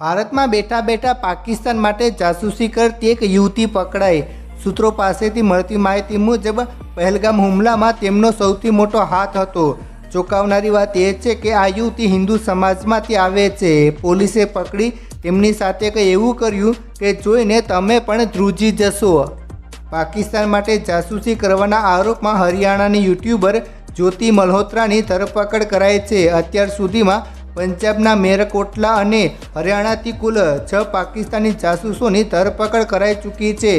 ભારતમાં બેઠા બેઠા પાકિસ્તાન માટે જાસૂસી કરતી એક યુવતી પકડાઈ. સૂત્રો પાસેથી મળતી માહિતી મુજબ, પહેલગામ હુમલામાં તેમનો સૌથી મોટો હાથ હતો. ચોંકાવનારી વાત એ છે કે આ યુવતી હિન્દુ સમાજમાંથી આવે છે. પોલીસે પકડી તેમની સાથે કંઈ એવું કર્યું કે જોઈને તમે પણ ધ્રુજી જશો. પાકિસ્તાન માટે જાસૂસી કરવાના આરોપમાં હરિયાણાની યુટ્યુબર જ્યોતિ મલ્હોત્રાની ધરપકડ કરાઈ છે. અત્યાર સુધીમાં પંજાબના મેરકોટલા અને હરિયાણાથી કુલ છ પાકિસ્તાની જાસૂસોની ધરપકડ કરાઈ ચૂકી છે.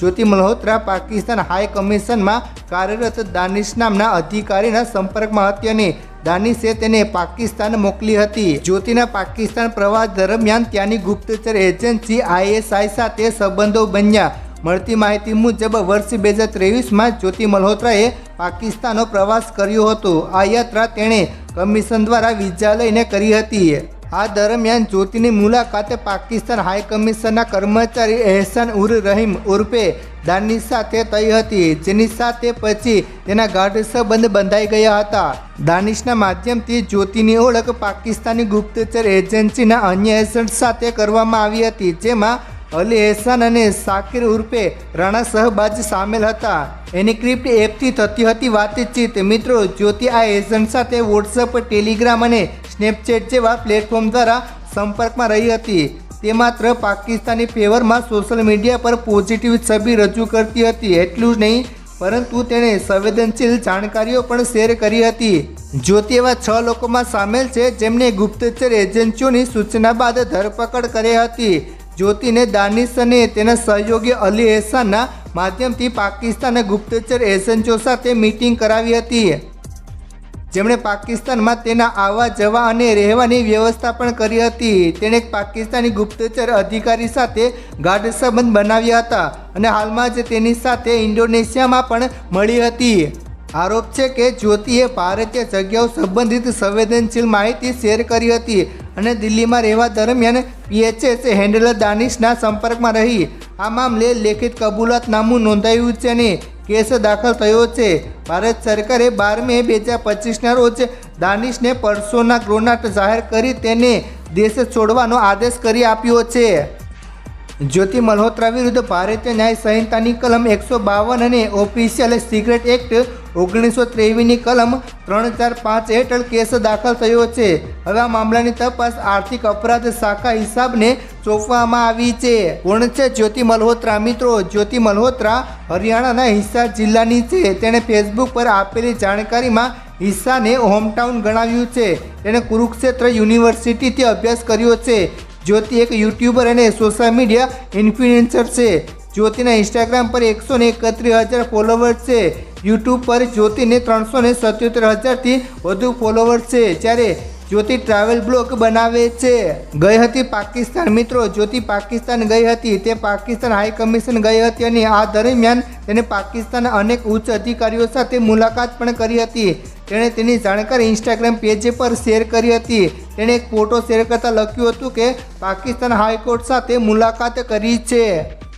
જ્યોતિ મલ્હોત્રા પાકિસ્તાન હાઈ કમિશનમાં કાર્યરત દાનિશ નામના અધિકારીના સંપર્કમાં હતી અને દાનિશે તેને પાકિસ્તાન મોકલી હતી. જ્યોતિના પાકિસ્તાન પ્રવાસ દરમિયાન ત્યાંની ગુપ્તચર એજન્સી આઈએસઆઈ સાથે સંબંધો બન્યા. મળતી માહિતી મુજબ વર્ષ બે હજાર ત્રેવીસમાં જ્યોતિ મલ્હોત્રાએ પાકિસ્તાનનો પ્રવાસ કર્યો હતો. આ યાત્રા તેણે કમિશન દ્વારા વિઝા લઈને કરી હતી. આ દરમિયાન જ્યોતિની મુલાકાતે પાકિસ્તાન હાઈ કમિશનના કર્મચારી એહસાન ઉર રહીમ ઉર્ફે દાનિશ સાથે થઈ હતી, જેની સાથે પછી તેના ગાઢ સંબંધ બંધાઈ ગયા હતા. દાનિશના માધ્યમથી જ્યોતિની ઓળખ પાકિસ્તાની ગુપ્તચર એજન્સીના અન્ય એજન્ટ સાથે કરવામાં આવી હતી, જેમાં અલી એહસાન અને સાકિર ઉર્ફે રાણા સહબાજ સામેલ હતા. એની ક્રિપ્ટ એપથી થતી હતી વાતચીત. મિત્રો, જ્યોતિ આ એજન્ટ સાથે વોટ્સઅપ ટેલિગ્રામ અને સ્નેપચેટ જેવા પ્લેટફોર્મ દ્વારા સંપર્કમાં રહી હતી. તે માત્ર પાકિસ્તાની ફેવરમાં સોશિયલ મીડિયા પર પોઝિટિવ છબી રજૂ કરતી હતી, એટલું જ નહીં, પરંતુ તેણે સંવેદનશીલ જાણકારીઓ પણ શેર કરી હતી. જ્યોતિ એવા છ લોકોમાં સામેલ છે જેમને ગુપ્તચર એજન્સીઓની સૂચના બાદ ધરપકડ કરી હતી. જ્યોતિને દાનિશ અને તેના સહયોગી અલી એહસાનના માધ્યમથી પાકિસ્તાન ગુપ્તચર એજન્સીઓ સાથે મીટિંગ કરાવી હતી. જેમણે પાકિસ્તાનમાં તેના આવવા, જવા અને રહેવાની વ્યવસ્થા પણ કરી હતી. તેણે પાકિસ્તાની ગુપ્તચર અધિકારી સાથે ગાઢ સંબંધ બનાવ્યા હતા અને હાલમાં જ તેની સાથે ઇન્ડોનેશિયામાં પણ મળી હતી. આરોપ છે કે જ્યોતિએ ભારતીય જગ્યાઓ સંબંધિત સંવેદનશીલ માહિતી શેર કરી હતી અને દિલ્હીમાં રહેવા દરમિયાન પીએચએસ હેન્ડલર દાનિશના સંપર્કમાં રહી. આ મામલે લેખિત કબૂલાતનામું નોંધાયું છે અને કેસ દાખલ થયો છે. ભારત સરકારે બાર મે બે હજાર પચીસના રોજ દાનિશને પરસોના ગ્રોનાટ જાહેર કરી તેને દેશ છોડવાનો આદેશ કરી આપ્યો છે. જ્યોતિ મલ્હોત્રા વિરુદ્ધ ભારતીય ન્યાય સંહિતાની કલમ એકસો બાવન અને ઓફિશિયલ સિગરેટ એક્ટ ઓગણીસો ત્રેવીસની કલમ ત્રણ ચાર પાંચ હેઠળ કેસ દાખલ થયો છે. હવે આ મામલાની તપાસ આર્થિક અપરાધ શાખા હિસાબને સોંપવામાં આવી છે. કોણ છે? જ્યોતિ મલ્હોત્રા. મિત્રો, જ્યોતિ મલ્હોત્રા હરિયાણાના હિસ્સા જિલ્લાની છે. તેણે ફેસબુક પર આપેલી જાણકારીમાં હિસ્સાને હોમટાઉન ગણાવ્યું છે. તેણે કુરુક્ષેત્ર યુનિવર્સિટીથી અભ્યાસ કર્યો છે. જ્યોતિ એક યુટ્યુબર અને સોશિયલ મીડિયા ઇન્ફ્લુએન્સર છે. જ્યોતિના ઇન્સ્ટાગ્રામ પર એકસો ને એકત્રીસ હજાર ફોલોવર્સ છે. યુટ્યુબ પર જ્યોતિને ત્રણસો ને સત્યોતેર હજારથી વધુ ફોલોવર્સ છે. જ્યારે જ્યોતિ ટ્રાવેલ બ્લોગ બનાવે છે. ગઈ હતી પાકિસ્તાન. મિત્રો, જ્યોતિ પાકિસ્તાન ગઈ હતી. તે પાકિસ્તાન હાઈ કમિશન ગઈ હતી અને આ દરમિયાન તેને પાકિસ્તાનના અનેક ઉચ્ચ અધિકારીઓ સાથે મુલાકાત પણ કરી હતી. તેણે તેની જાણકારી ઇન્સ્ટાગ્રામ પેજ પર શેર કરી હતી. તેણે એક ફોટો શેર કરતાં લખ્યું હતું કે પાકિસ્તાન હાઈકોર્ટ સાથે મુલાકાત કરી છે.